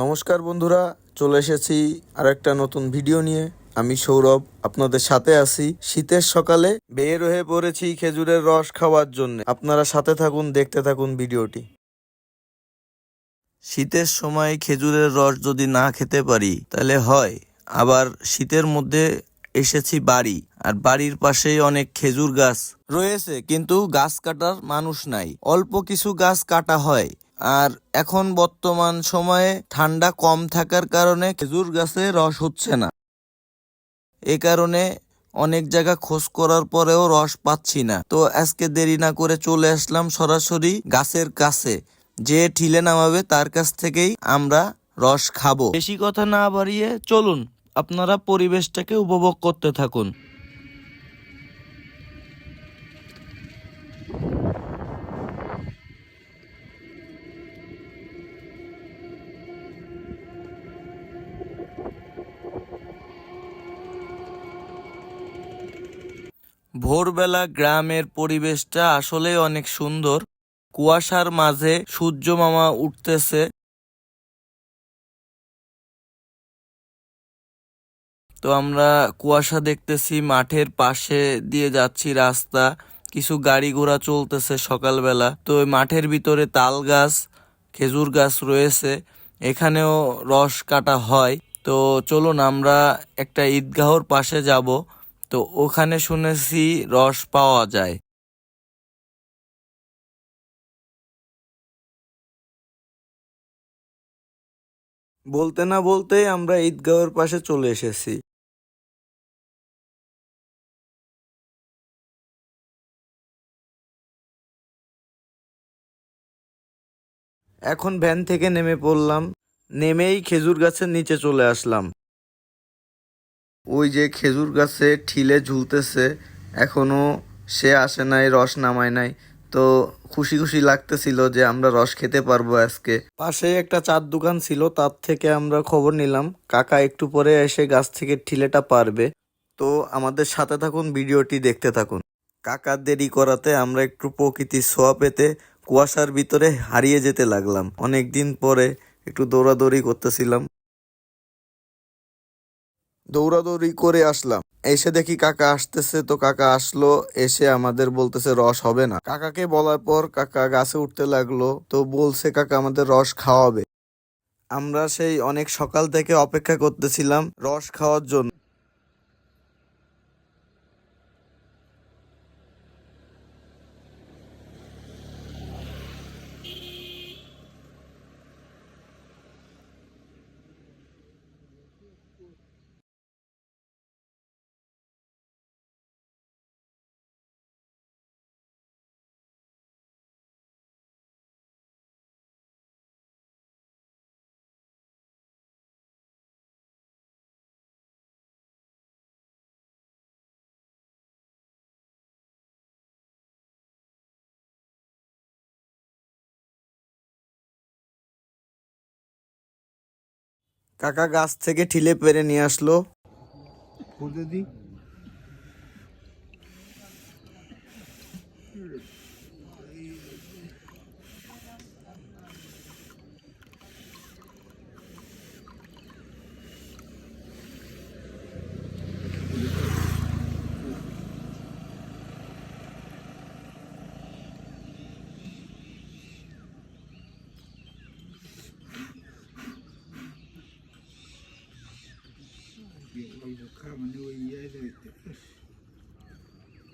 নমস্কার বন্ধুরা, চলে এসেছি আর একটা নতুন ভিডিও নিয়ে। আমি সৌরভ, আপনাদের সাথে আছি। শীতের সকালে বের হয়ে পড়েছি খেজুরের রস খাওয়ার জন্য। আপনারা সাথে থাকুন, দেখতে থাকুন ভিডিওটি। শীতের সময় খেজুরের রস যদি না খেতে পারি, তাহলে হয়। আবার শীতের মধ্যে এসেছি বাড়ি, আর বাড়ির পাশেই অনেক খেজুর গাছ রয়েছে, কিন্তু গাছ কাটার মানুষ নাই। অল্প কিছু গাছ কাটা হয়। আর এখন বর্তমান সময়ে ঠান্ডা কম থাকার কারণে খেজুর গাছে রস হচ্ছে না। এ কারণে অনেক জায়গা খোঁজ করার পরেও রস পাচ্ছি না। তো আজকে দেরি না করে চলে আসলাম সরাসরি গাছের কাছে। যে ঠিলে নামাবে তার কাছ থেকেই আমরা রস খাব। বেশি কথা না বাড়িয়ে চলুন, আপনারা পরিবেশটাকে উপভোগ করতে থাকুন। ভোরবেলা গ্রামের পরিবেশটা আসলে অনেক সুন্দর। কুয়াশার মাঝে সূর্য মামা উঠতেছে। তো আমরা কুয়াশা দেখতেছি, মাঠের পাশে দিয়ে যাচ্ছি রাস্তা। কিছু গাড়ি ঘোড়া চলতেছে সকালবেলা। তো মাঠের ভিতরে তাল গাছ, খেজুর গাছ রয়েছে। এখানেও রস কাটা হয়। তো চলুন, আমরা একটা ঈদগাহর পাশে যাব। তো ওখানে শুনেছি রস পাওয়া যায়। বলতে না বলতেই আমরা ঈদগাহর পাশে চলে এসেছি। এখন ভ্যান থেকে নেমে পড়লাম, নেমেই খেজুর গাছের নিচে চলে আসলাম। ওই যে খেজুর গাছে ঠিলে ঝুলতেছে, এখনও সে আসে নাই, রস নামায় নাই। তো খুশি খুশি লাগতেছিল যে আমরা রস খেতে পারব আজকে। পাশে একটা চার দোকান ছিল, তার থেকে আমরা খবর নিলাম, কাকা একটু পরে এসে গাছ থেকে ঠিলেটা পারবে। তো আমাদের সাথে থাকুন, ভিডিওটি দেখতে থাকুন। কাকার দেরি করাতে আমরা একটু প্রকৃতির ছোঁয়া পেতে কুয়াশার ভিতরে হারিয়ে যেতে লাগলাম। অনেক দিন পরে একটু দৌড়াদৌড়ি করতেছিলাম। দৌড়াদৌড়ি করে আসলাম। এসে দেখি কাকা আসতেছে, তো কাকা আসলো, এসে আমাদের বলতেছে রস হবে না। কাকাকে বলার পর কাকা গাছে উঠতে লাগল, তো বলছে, কাকা, আমাদের রস খাওয়াবে। আমরা সেই অনেক সকাল থেকে অপেক্ষা করতেছিলাম রস খাওয়ার জন্য। কাকা গাছ থেকে ঠিলে পেরে নিয়ে আসলো। খুঁজে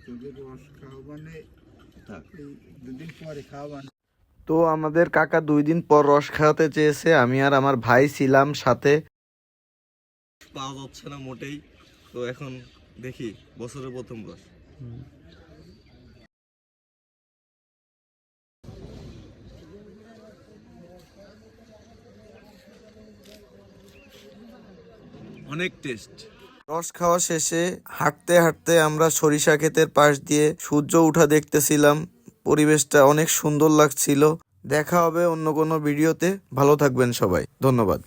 তোদের রস দুদিন পরে মানে তো আমাদের কাকা দুই দিন পর রস খাওয়াতে চেয়েছে আমি আর আমার ভাই ছিলাম সাথে। পাওয়া যাচ্ছে না মোটেই। তো এখন দেখি বছরের প্রথম রস। অনেক টেস্ট। রস খাওয়া শেষে হাঁটতে হাঁটতে আমরা সরিষা ক্ষেতের পাশ দিয়ে সূর্য উঠা দেখতেছিলাম। পরিবেশটা অনেক সুন্দর লাগছিল। দেখা হবে অন্য কোনো ভিডিওতে। ভালো থাকবেন সবাই। ধন্যবাদ।